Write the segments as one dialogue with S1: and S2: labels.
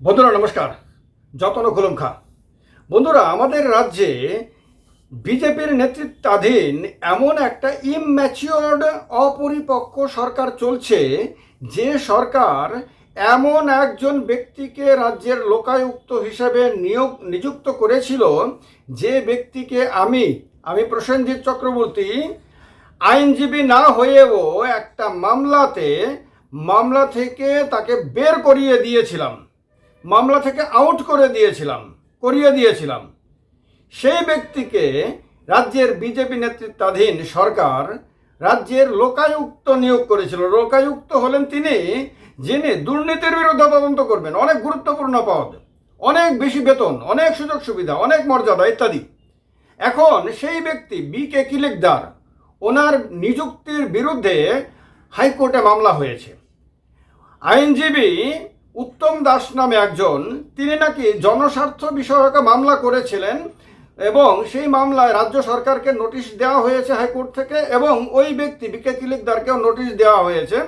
S1: বন্ধুরা, নমস্কার। যতন খুলুম খা বন্ধুরা, আমাদের রাজ্যে বিজেপির নেতৃত্বাধীন এমন একটা ইম্যাচিওর্ড, অপরিপক্ক সরকার চলছে, যে সরকার এমন একজন ব্যক্তিকে রাজ্যের লোকায়ুক্ত হিসেবে নিয়োগ, নিযুক্ত করেছিল, যে ব্যক্তিকে আমি আমি প্রসেনজিৎ চক্রবর্তী, আইনজীবী না হয়েও একটা মামলাতে, মামলা থেকে তাকে বের করিয়ে দিয়েছিলাম। মামলা থেকে আউট করে দিয়েছিলাম, করিয়ে দিয়েছিলাম। সেই ব্যক্তিকে রাজ্যের বিজেপি নেতৃত্বাধীন সরকার রাজ্যের লোকায়ুক্ত নিয়োগ করেছিল। লোকায়ুক্ত হলেন তিনি, যিনি দুর্নীতির বিরুদ্ধে তদন্ত করবেন। অনেক গুরুত্বপূর্ণ পদ, অনেক বেশি বেতন, অনেক সুযোগ সুবিধা, অনেক মর্যাদা ইত্যাদি। এখন সেই ব্যক্তি বি কে কিলেকদার, ওনার নিযুক্তির বিরুদ্ধে হাইকোর্টে মামলা হয়েছে। আইনজীবী উত্তম দাস নামে একজন, তিনি নাকি জনস্বার্থ বিষয়ক মামলা করেছিলেন এবং সেই মামলায় রাজ্য সরকারকে নোটিশ দেওয়া হয়েছে হাইকোর্ট থেকে এবং ওই ব্যক্তি বিকে কিলিকদারকেও নোটিশ দেওয়া হয়েছে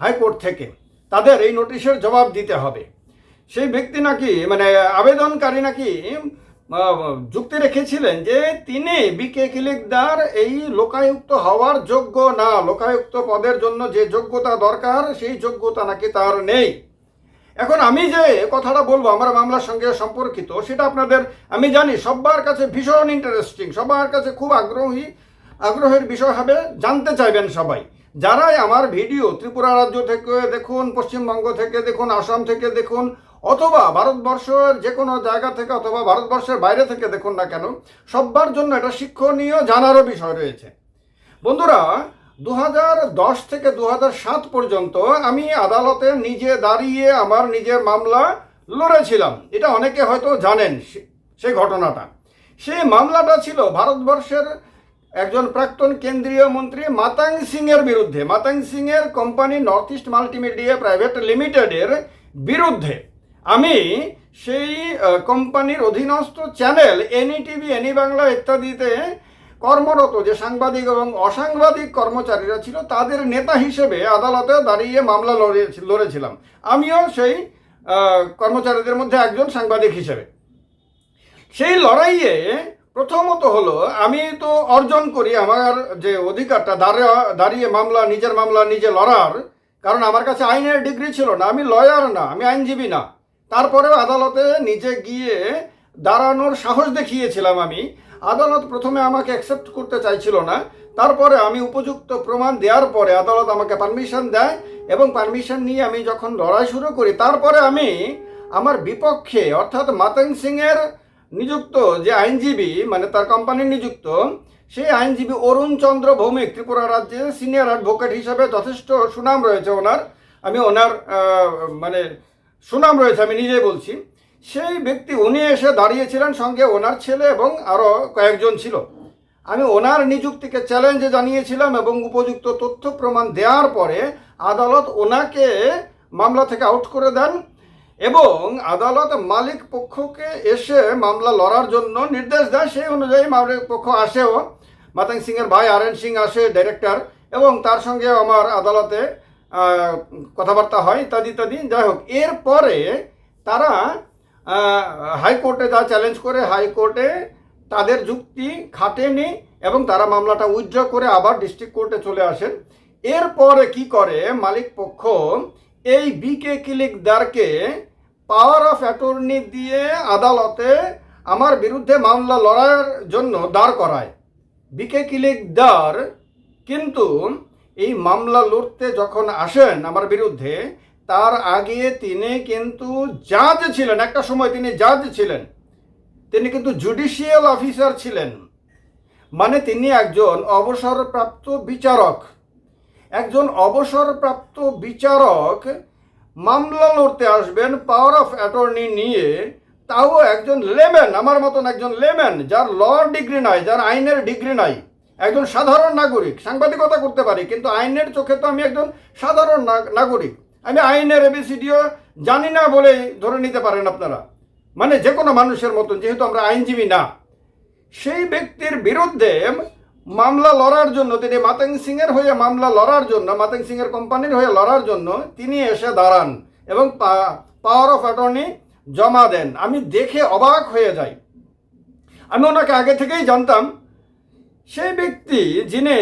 S1: হাইকোর্ট থেকে। তাদের এই নোটিশের জবাব দিতে হবে। সেই ব্যক্তি নাকি মানে আবেদনকারী নাকি যুক্তি রেখেছিলেন যে তিনি বিকে কিলিকদার এই লোকায়ুক্ত হওয়ার যোগ্য না। লোকায়ুক্ত পদের জন্য যে যোগ্যতা দরকার, সেই যোগ্যতা নাকি তার নেই। এখন আমি যে কথাটা বলব, আমার মামলার সঙ্গে সম্পর্কিত, সেটা আপনাদের আমি জানি, সবার কাছে ভীষণ ইন্টারেস্টিং সবার কাছে খুব আগ্রহী, আগ্রহের বিষয় হবে, জানতে চাইবেন সবাই। যারাই আমার ভিডিও, ত্রিপুরা রাজ্য থেকে দেখুন, পশ্চিমবঙ্গ থেকে দেখুন, আসাম থেকে দেখুন, অথবা ভারতবর্ষের যে কোনো জায়গা থেকে অথবা ভারতবর্ষের বাইরে থেকে দেখুন না কেন সবার জন্য এটা শিক্ষণীয় জানারও বিষয় রয়েছে। বন্ধুরা দু থেকে দু পর্যন্ত আমি আদালতে নিজে দাঁড়িয়ে আমার নিজের মামলা লড়েছিলাম। এটা অনেকে হয়তো জানেন সেই ঘটনাটা। সেই মামলাটা ছিল ভারতবর্ষের একজন প্রাক্তন কেন্দ্রীয় মন্ত্রী মাতাং সিং এর বিরুদ্ধে। মাতাং সিং এর company North East Multimedia Private লিমিটেডের বিরুদ্ধে। আমি সেই কোম্পানির অধীনস্থ channel any TV any Bangla ইত্যাদিতে কর্মরত যে সাংবাদিক এবং অসাংবাদিক কর্মচারীরা ছিল, তাদের নেতা হিসেবে আদালতে দাঁড়িয়ে মামলা লড়ে লড়েছিলাম। আমিও সেই কর্মচারীদের মধ্যে একজন সাংবাদিক হিসেবে। সেই লড়াইয়ে প্রথমত হলো, আমি তো অর্জন করি আমার যে অধিকারটা দাঁড়িয়ে দাঁড়িয়ে মামলা, নিজের মামলা নিজে লড়ার, কারণ আমার কাছে আইনের ডিগ্রি ছিল না। আমি লয়ার না, আমি আইনজীবী না। তারপরেও আদালতে নিজে গিয়ে দাঁড়ানোর সাহস দেখিয়েছিলাম আমি। আদালত প্রথমে আমাকে অ্যাকসেপ্ট করতে চাইছিল না। তারপরে আমি উপযুক্ত প্রমাণ দেওয়ার পরে আদালত আমাকে পারমিশন দেয় এবং পারমিশন নিয়ে আমি যখন লড়াই শুরু করি, তারপরে আমি আমার বিপক্ষে, অর্থাৎ মাতং সিংয়ের নিযুক্ত যে আইনজীবী মানে তার কোম্পানি নিযুক্ত, সেই আইনজীবী অরুণ চন্দ্র ভৌমিক, ত্রিপুরা রাজ্যে সিনিয়র অ্যাডভোকেট হিসাবে যথেষ্ট সুনাম রয়েছে ওনার। আমি ওনার মানে সুনাম রয়েছে, আমি নিজেই বলছি। সেই ব্যক্তি উনি এসে দাঁড়িয়েছিলেন সঙ্গে ওনার ছেলে এবং আরও কয়েকজন ছিল। আমি ওনার নিযুক্তিকে চ্যালেঞ্জে জানিয়েছিলাম এবং উপযুক্ত তথ্য প্রমাণ দেওয়ার পরে আদালত ওনাকে মামলা থেকে আউট করে দেন এবং আদালত মালিক পক্ষকে এসে মামলা লড়ার জন্য নির্দেশ দেয়। সেই অনুযায়ী মালিক পক্ষ আসেও। মাতাং সিংয়ের ভাই আর এন সিং আসে ডাইরেক্টর এবং তার সঙ্গে আমার আদালতে কথাবার্তা হয়, ইত্যাদি ইত্যাদি। যাই হোক, এরপরে তারা হাইকোর্টে তা চ্যালেঞ্জ করে হাইকোর্টে তাদের যুক্তি খাটেনি এবং তারা মামলাটা উইথড্র করে আবার ডিস্ট্রিক্ট কোর্টে চলে আসেন। এরপরে কি করে? মালিক পক্ষ এই বিকে কিলিকদারকে পাওয়ার অফ অ্যাটর্নি দিয়ে আদালতে আমার বিরুদ্ধে মামলা লড়ার জন্য দাঁড় করায়। বিকে কিলিকদার কিন্তু এই মামলা লড়তে যখন আসেন আমার বিরুদ্ধে তার আগে তিনি কিন্তু জাজ ছিলেন, একটা সময় তিনি জাজ ছিলেন। তিনি কিন্তু জুডিশিয়াল অফিসার ছিলেন। মানে তিনি একজন অবসরপ্রাপ্ত বিচারক। একজন অবসরপ্রাপ্ত বিচারক মামলা লড়তে আসবেন পাওয়ার অফ অ্যাটর্নি নিয়ে। তাও একজন লেম্যান আমার মতন একজন লেম্যান যার ল ডিগ্রি নাই, যার আইনের ডিগ্রি নাই। একজন সাধারণ নাগরিক, সাংবাদিকতা করতে পারি, কিন্তু আইনের চোখে তো আমি একজন সাধারণ নাগ- নাগরিক। আমি আইনের এবিসিডিও জানি না বলে ধরে নিতে পারেন আপনারা। মানে যে কোনো মানুষের মতন, যেহেতু আমরা আইনজীবী না। সেই ব্যক্তির বিরুদ্ধে মামলা লড়ার জন্য, তিনি মাতেং সিং এর হয়ে মামলা লড়ার জন্য, মাতেং সিং এর কোম্পানির হয়ে লড়ার জন্য তিনি এসে দাঁড়ান এবং পাওয়ার অফ অ্যাটর্নি জমা দেন। আমি দেখে অবাক হয়ে যাই। আমি ওনাকে আগে থেকেই জানতাম, সেই ব্যক্তি যিনি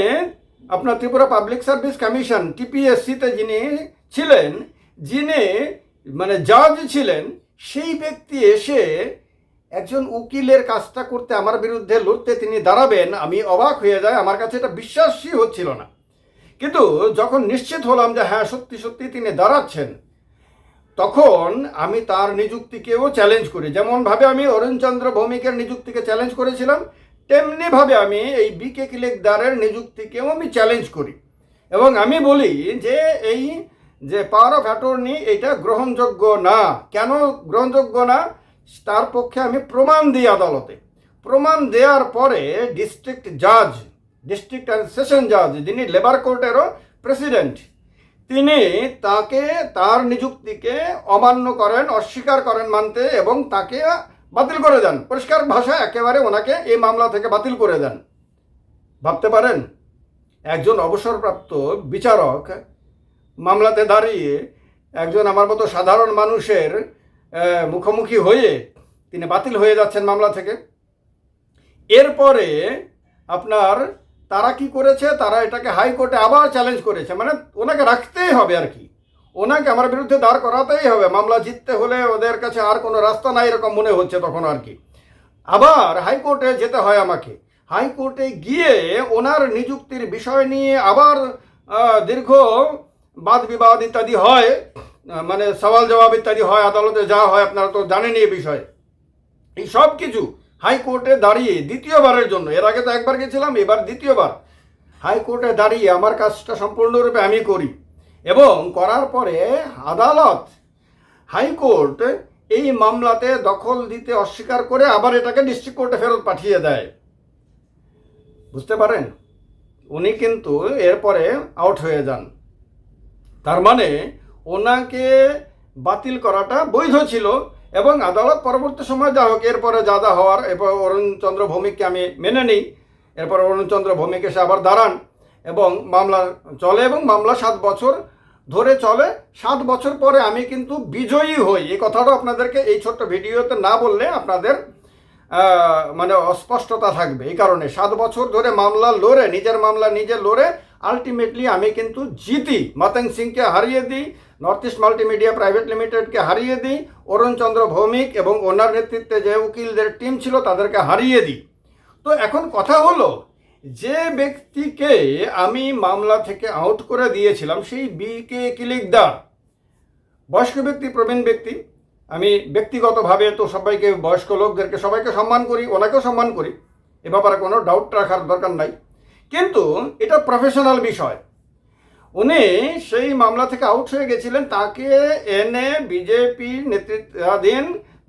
S1: আপনার ত্রিপুরা পাবলিক সার্ভিস কমিশন, টিপিএসসিতে যিনি ছিলেন, যিনি মানে জাজ ছিলেন, সেই ব্যক্তি এসে একজন উকিলের কাজটা করতে আমার বিরুদ্ধে লড়তে তিনি দাঁড়াবেন, আমি অবাক হয়ে যায় আমার কাছে এটা বিশ্বাসই হচ্ছিল না। কিন্তু যখন নিশ্চিত হলাম যে হ্যাঁ সত্যি সত্যি তিনি দাঁড়াচ্ছেন, তখন আমি তার নিযুক্তিকেও চ্যালেঞ্জ করি। যেমনভাবে আমি অরুণচন্দ্র ভৌমিকের নিযুক্তিকে চ্যালেঞ্জ করেছিলাম, তেমনিভাবে আমি এই বিকে কিলেকদারের নিযুক্তিকেও আমি চ্যালেঞ্জ করি। এবং আমি বলি যে এই যে পাওয়ার অফ অ্যাটর্নি এটা গ্রহণযোগ্য না। কেন গ্রহণযোগ্য না? তার পক্ষে আমি প্রমাণ দিই আদালতে। প্রমাণ দেওয়ার পরে ডিস্ট্রিক্ট জাজ ডিস্ট্রিক্ট অ্যান্ড সেশন জাজ যিনি লেবার কোর্টেরও প্রেসিডেন্ট তিনি তাকে, তার নিযুক্তিকে অমান্য করেন, অস্বীকার করেন মানতে এবং তাকে বাতিল করে দেন। পরিষ্কার ভাষায় একেবারে ওনাকে এই মামলা থেকে বাতিল করে দেন। ভাবতে পারেন? একজন অবসরপ্রাপ্ত বিচারক মামলাতে দাঁড়িয়ে একজন আমার মতো সাধারণ মানুষের মুখোমুখি হয়ে তিনি বাতিল হয়ে যাচ্ছেন মামলা থেকে। এরপরে আপনার তারা কি করেছে? তারা এটাকে হাইকোর্টে আবার চ্যালেঞ্জ করেছে। মানে ওনাকে রাখতেই হবে আর কি। ওনাকে আমার বিরুদ্ধে দাঁড় করাতেই হবে। মামলা জিততে হলে ওদের কাছে আর কোনো রাস্তা নাই এরকম মনে হচ্ছে তখন আর কি। আবার হাইকোর্টে যেতে হয় আমাকে। হাইকোর্টে গিয়ে ওনার নিযুক্তির বিষয় নিয়ে আবার দীর্ঘ বাদ বিবাদ ইত্যাদি হয় মানে সওয়াল জবাব ইত্যাদি হয়, আদালতে যা হয় আপনারা তো জানেনই এই বিষয়ে। এই সব কিছু হাইকোর্টে দাঁড়িয়ে দ্বিতীয়বারের জন্য, এর আগে তো একবার গেছিলাম, এবার দ্বিতীয়বার। হাইকোর্টে দাঁড়িয়ে আমার কাজটা সম্পূর্ণরূপে আমি করি এবং করার পরে আদালত হাইকোর্ট এই মামলাতে দখল দিতে অস্বীকার করে আবার এটাকে ডিস্ট্রিক্ট কোর্টে ফেরত পাঠিয়ে দেয়। বুঝতে পারেন? উনি কিন্তু এরপরে আউট হয়ে যান। তার মানে ওনাকে বাতিল করাটা বৈধ ছিল এবং আদালত পরবর্তী সময় যা হোক, এরপরে যা যা হওয়ার, এরপর অরুণচন্দ্র ভৌমিককে আমি মেনে নিই, এরপর অরুণচন্দ্র ভৌমিক এসে আবার দাঁড়ান এবং মামলা চলে এবং মামলা সাত বছর ধরে চলে। সাত বছর পরে আমি কিন্তু বিজয়ী হই। এই কথাটা আপনাদেরকে এই ছোট্ট ভিডিওতে না বললে আপনাদের মানে অস্পষ্টতা থাকবে। এই কারণে সাত বছর ধরে মামলা লড়ে, নিজের মামলা নিজে লড়ে আলটিমেটলি আমি কিন্তু জিতি। মাতং সিংকে হারিয়ে দিই নর্থ ইস্ট মাল্টিমিডিয়া প্রাইভেট লিমিটেডকে হারিয়ে দিই অরুণচন্দ্র ভৌমিক এবং ওনার নেতৃত্বে যে উকিলদের টিম ছিল তাদেরকে হারিয়ে দিই। তো এখন কথা হলো, যে ব্যক্তিকে আমি মামলা থেকে আউট করে দিয়েছিলাম, সেই বি কে কিলিকদার। বয়স্ক ব্যক্তি, প্রবীণ ব্যক্তি। আমি ব্যক্তিগতভাবে তো সবাইকে, বয়স্ক লোকদেরকে সবাইকে সম্মান করি, ওনাকেও সম্মান করি। এ ব্যাপারে কোনো ডাউট রাখার দরকার নাই। কিন্তু এটা প্রফেশনাল বিষয়। উনি সেই মামলা থেকে আউট হয়ে গেছিলেন, তাকে এনে বিজেপি নেতৃত্বাধীন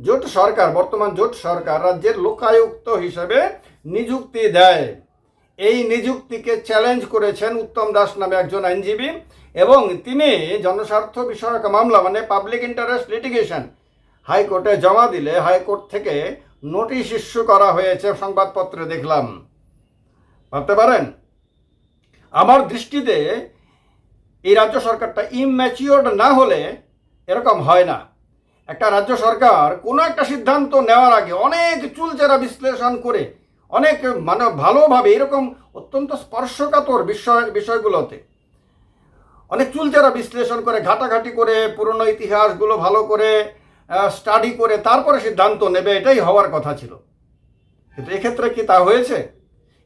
S1: জোট সরকার, বর্তমান জোট সরকার রাজ্যের লোকায়ুক্ত হিসেবে নিযুক্তি দেয়। এই নিযুক্তিকে চ্যালেঞ্জ করেছেন উত্তম দাস নামে একজন আইনজীবী এবং তিনি জনস্বার্থ বিষয়ক মামলা মানে পাবলিক ইন্টারেস্ট লিটিগেশন হাইকোর্টে জমা দিলে হাইকোর্ট থেকে নোটিশ ইস্যু করা হয়েছে, সংবাদপত্রে দেখলাম। ভাবতে পারেন? আমার দৃষ্টিতে এই রাজ্য সরকারটা ইম্যাচিওর্ড না হলে এরকম হয় না। একটা রাজ্য সরকার কোনো একটা সিদ্ধান্ত নেওয়ার আগে অনেক চুলচেরা বিশ্লেষণ করে, অনেক মানে ভালোভাবে এরকম অত্যন্ত স্পর্শকাতর বিষয়, বিষয়গুলোতে অনেক চুলচেরা বিশ্লেষণ করে, ঘাটাঘাটি করে, পুরনো ইতিহাসগুলো ভালো করে স্টাডি করে, তারপরে সিদ্ধান্ত নেবে, এটাই হওয়ার কথা ছিল। কিন্তু এক্ষেত্রে কি তা হয়েছে?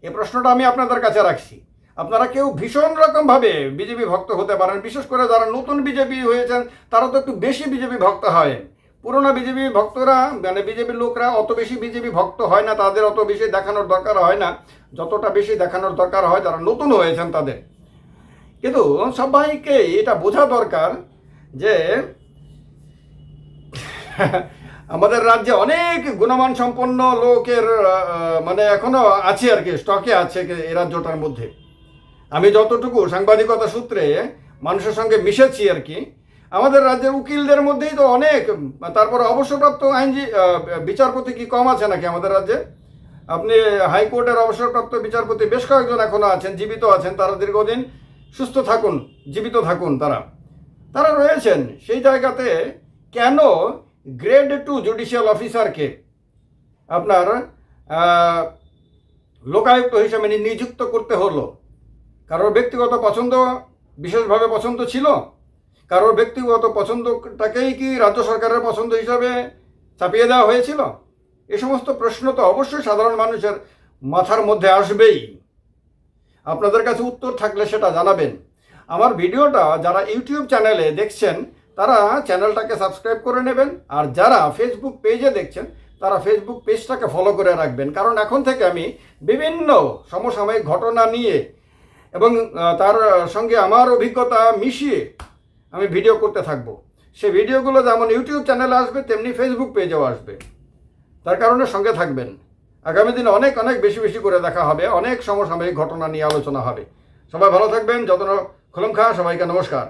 S1: এই প্রশ্নটা আমি আপনাদের কাছে রাখছি। আপনারা কেউ ভীষণ রকমভাবে বিজেপি ভক্ত হতে পারেন, বিশেষ করে যারা নতুন বিজেপি হয়েছেন, তারা তো একটু বেশি বিজেপি ভক্ত হয়। পুরোনো বিজেপি ভক্তরা মানে বিজেপির লোকরা অত বেশি বিজেপি ভক্ত হয় না, তাদের অত বেশি দেখানোর দরকার হয় না। যতটা বেশি দেখানোর দরকার হয়, যারা নতুন হয়েছেন তাদের। কিন্তু সবাইকে এটা বোঝা দরকার যে আমাদের রাজ্যে অনেক গুণমান সম্পন্ন লোকের মানে এখনও আছে আর কি, স্টকে আছে এই রাজ্যটার মধ্যে। আমি যতটুকু সাংবাদিকতা সূত্রে মানুষের সঙ্গে মিশেছি আর কি, আমাদের রাজ্যের উকিলদের মধ্যেই তো অনেক, তারপর অবসরপ্রাপ্ত আইনজী বিচারপতি কি কম আছে নাকি আমাদের রাজ্যে? আপনি হাইকোর্টের অবসরপ্রাপ্ত বিচারপতি বেশ কয়েকজন এখনও আছেন, জীবিত আছেন, তারা দীর্ঘদিন সুস্থ থাকুন, জীবিত থাকুন তারা। তারা রয়েছেন সেই জায়গাতে কেন গ্রেড টু জুডিশিয়াল অফিসারকে আপনার লোকায়ুক্ত হিসেবে নিযুক্ত করতে হলো। কারোর ব্যক্তিগত পছন্দ বিশেষভাবে পছন্দ ছিল, কারোর ব্যক্তিগত পছন্দটাকেই কি রাজ্য সরকারের পছন্দ হিসাবে চাপিয়ে দেওয়া হয়েছিল? এ সমস্ত প্রশ্ন তো অবশ্যই সাধারণ মানুষের মাথার মধ্যে আসবেই। আপনাদের কাছে উত্তর থাকলে সেটা জানাবেন। আমার ভিডিওটা যারা ইউটিউব চ্যানেলে দেখছেন তারা চ্যানেলটাকে সাবস্ক্রাইব করে নেবেন। আর যারা ফেসবুক পেজে দেখছেন, তারা ফেসবুক পেজটাকে ফলো করে রাখবেন। কারণ এখন থেকে আমি বিভিন্ন সমসাময়িক ঘটনা নিয়ে এবং তার সঙ্গে আমার অভিজ্ঞতা মিশিয়ে আমি ভিডিও করতে থাকব। সে ভিডিওগুলো যেমন ইউটিউব চ্যানেলে আসবে, তেমনি ফেসবুক পেজেও আসবে। তার কারণে সঙ্গে থাকবেন। আগামী দিনে অনেক অনেক বেশি বেশি করে দেখা হবে, অনেক সমসাময়িক ঘটনা নিয়ে আলোচনা হবে। সবাই ভালো থাকবেন, যত্ন, খোলম খা, সবাইকে নমস্কার।